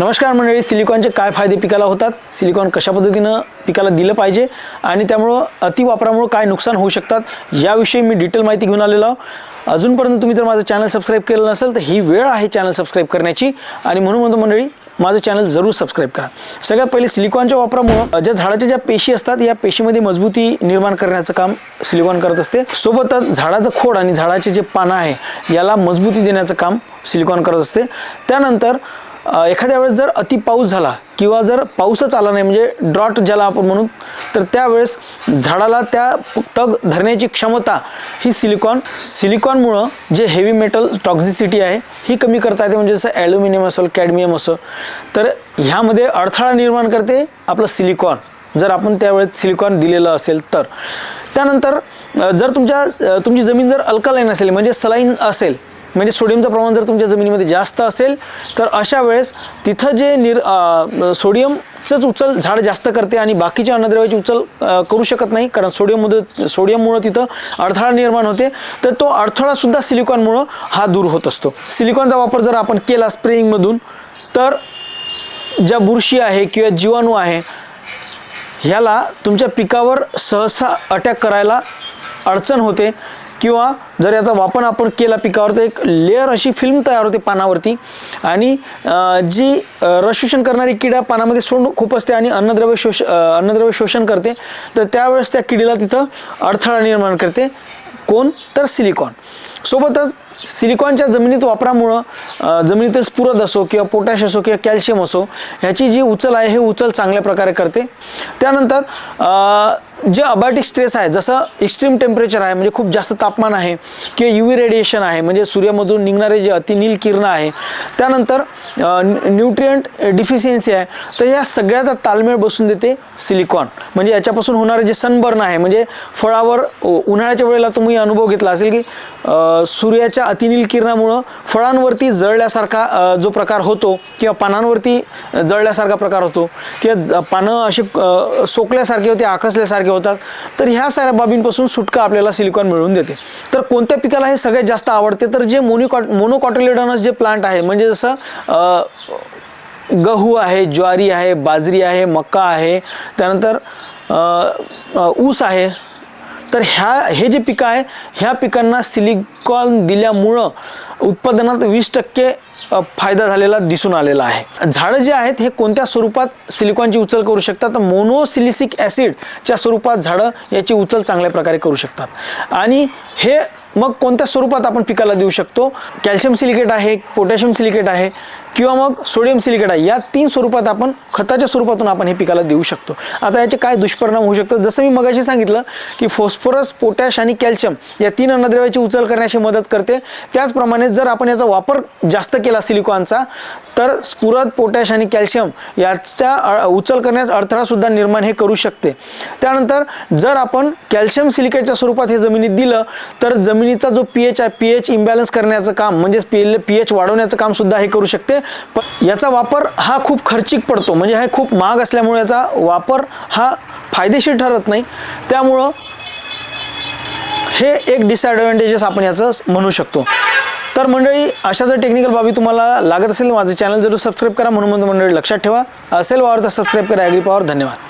नमस्कार मंडळी सिलिकॉनचे काय फायदे पिकाला होतात? सिलिकॉन कशा पद्धतीनं पिकाला दिलं पाहिजे आणि त्यामुळं अतिवापरामुळं काय नुकसान होऊ शकतात याविषयी मी डिटेल माहिती घेऊन आलेलो आहो. अजूनपर्यंत तुम्ही जर माझं चॅनल सबस्क्राईब केलं नसेल तर ही वेळ आहे चॅनल सबस्क्राईब करण्याची. आणि म्हणून म्हणतो मंडळी माझं चॅनल जरूर सबस्क्राईब करा. सगळ्यात पहिले सिलिकॉनच्या वापरामुळं ज्या झाडाच्या ज्या पेशी असतात या पेशीमध्ये मजबूती निर्माण करण्याचं काम सिलिकॉन करत असते. सोबतच झाडाचं खोड आणि झाडाचे जे पानं आहे याला मजबूती देण्याचं काम सिलिकॉन करत असते. त्यानंतर एखाद्या वेळेस जर अति पाऊस झाला किंवा जर पाऊसच आला नाही म्हणजे ड्रॉट ज्याला आपण म्हणू तर त्यावेळेस झाडाला त्या तग धरण्याची क्षमता ही सिलिकॉन सिलिकॉनमुळं जे हेवी मेटल टॉक्झिसिटी आहे ही कमी करता येते. म्हणजे जसं ॲल्युमिनियम असेल कॅडमियम असं. तर ह्यामध्ये अडथळा निर्माण करते आपलं सिलिकॉन जर आपण त्यावेळेस सिलिकॉन दिलेलं असेल तर. त्यानंतर जर तुमच्या तुमची जमीन जर अल्कलाईन असेल म्हणजे सलाईन असेल म्हणजे सोडियमचं प्रमाण जर तुमच्या जमिनीमध्ये जास्त असेल तर अशा वेळेस तिथं जे निर सोडियमचंच उचल झाड जास्त करते आणि बाकीच्या अन्नद्रव्याची उचल करू शकत नाही कारण सोडियममध्ये सोडियममुळं तिथं अडथळा निर्माण होते. तर तो अडथळासुद्धा सिलिकॉनमुळं हा दूर होत असतो. सिलिकॉनचा वापर जर आपण केला स्प्रेइंगमधून तर ज्या बुरशी आहे किंवा जीवाणू आहे ह्याला तुमच्या पिकावर सहसा अटॅक करायला अडचण होते. किंवा जर याचा वापर आपण केला पिकावर तर एक लेअर अशी फिल्म तयार होते पानावरती. आणि जी रसशोषण करणारी किडा पानामध्ये सोडून खूप असते आणि अन्नद्रव्य शोष अन्नद्रव्य शोषण करते. तर त्यावेळेस त्या किडीला तिथं अडथळा निर्माण करते कोण? तर सिलिकॉन. सोबतच सिलिकॉनच्या जमिनीत वापरामुळं जमिनीतील स्फुरद असो किंवा पोटॅश असो किंवा कॅल्शियम असो ह्याची जी उचल आहे हे उचल चांगल्या प्रकारे करते. त्यानंतर जे अबॅटिक स्ट्रेस आहे जसं एक्स्ट्रीम टेम्परेचर आहे म्हणजे खूप जास्त तापमान आहे किंवा यू व्ही रेडिएशन आहे म्हणजे सूर्यामधून निघणारे जे अतिनील किरण आहे त्यानंतर न्यूट्रियंट डिफिशियन्सी आहे तर या सगळ्याचा ताळमेळ बसून देते सिलिकॉन म्हणजे याच्यापासून होणारे जे सनबर्न आहे म्हणजे फळावर उन्हाळ्याच्या वेळेला तुम्ही अनुभव घेतला असेल की सूर्याच्या अतिनील किरणामुळं फळांवरती जळल्यासारखा जो प्रकार होतो किंवा पानांवरती जळल्यासारखा प्रकार होतो किंवा ज- पानं असे सोकल्यासारखे होते आकसल्यासारखे होतात. तर ह्या साऱ्या बाबींपासून सुटका आपल्याला सिलिकॉन मिळवून देते. तर कोणत्या पिकाला हे सगळ्यात जास्त आवडते? तर जे मोनिकॉट मोनोकॉटिलिडनस जे प्लांट आहे म्हणजे जसं गहू आहे ज्वारी आहे बाजरी आहे मका आहे त्यानंतर ऊस आहे. तर ह्या हे जे पिकं आहे ह्या पिकांना सिलिकॉन दिल्यामुळं उत्पादनात वीस टक्के फायदा झालेला दिसून आलेला आहे. झाडं जे आहेत हे कोणत्या स्वरूपात सिलिकॉनची उचल करू शकतात? तर मोनोसिलिसिक ॲसिडच्या स्वरूपात झाडं याची उचल चांगल्या प्रकारे करू शकतात. आणि हे मग कोणत्या स्वरूपात आपण पिकाला देऊ शकतो? कॅल्शियम सिलिकेट आहे पोटॅशियम सिलिकेट आहे. किंवा मग सोडियम सिलिकेट आहे या तीन स्वरूपात आपण खताच्या स्वरूपातून आपण हे पिकाला देऊ शकतो. आता याचे काय दुष्परिणाम होऊ शकतात? जसं मी मगाशी सांगितलं की फॉस्फरस पोटॅश आणि कॅल्शियम या तीन अन्नद्रव्याची उचल करण्याची मदत करते. त्याचप्रमाणे जर आपण याचा वापर जास्त केला सिलिकॉनचा तर स्फुरद पोटॅश आणि कॅल्शियम याचा उचल करण्यास अडथळासुद्धा निर्माण हे करू शकते. त्यानंतर जर आपण कॅल्शियम सिलिकेटच्या स्वरूपात हे जमिनीत दिलं तर जमिनीचा जो पी एच आहे पी एच इम्बॅलन्स करण्याचं काम म्हणजे पी पी एच वाढवण्याचं कामसुद्धा हे करू शकते. पण याचा वापर हा खूप खर्चिक पडतो. म्हणजे हे खूप महाग असल्यामुळे याचा वापर हा फायदेशीर ठरत नाही. त्यामुळं हे एक डिसॲडव्हान्टेजेस आपण याचं म्हणू शकतो. तर मंडळी अशा जर टेक्निकल बाबी तुम्हाला लागत असेल माझं चॅनल जरूर सबस्क्राईब करा. म्हणून मंडळी लक्षात ठेवा. असेल वावर तर सबस्क्राईब करा. ॲग्री पॉवर धन्यवाद.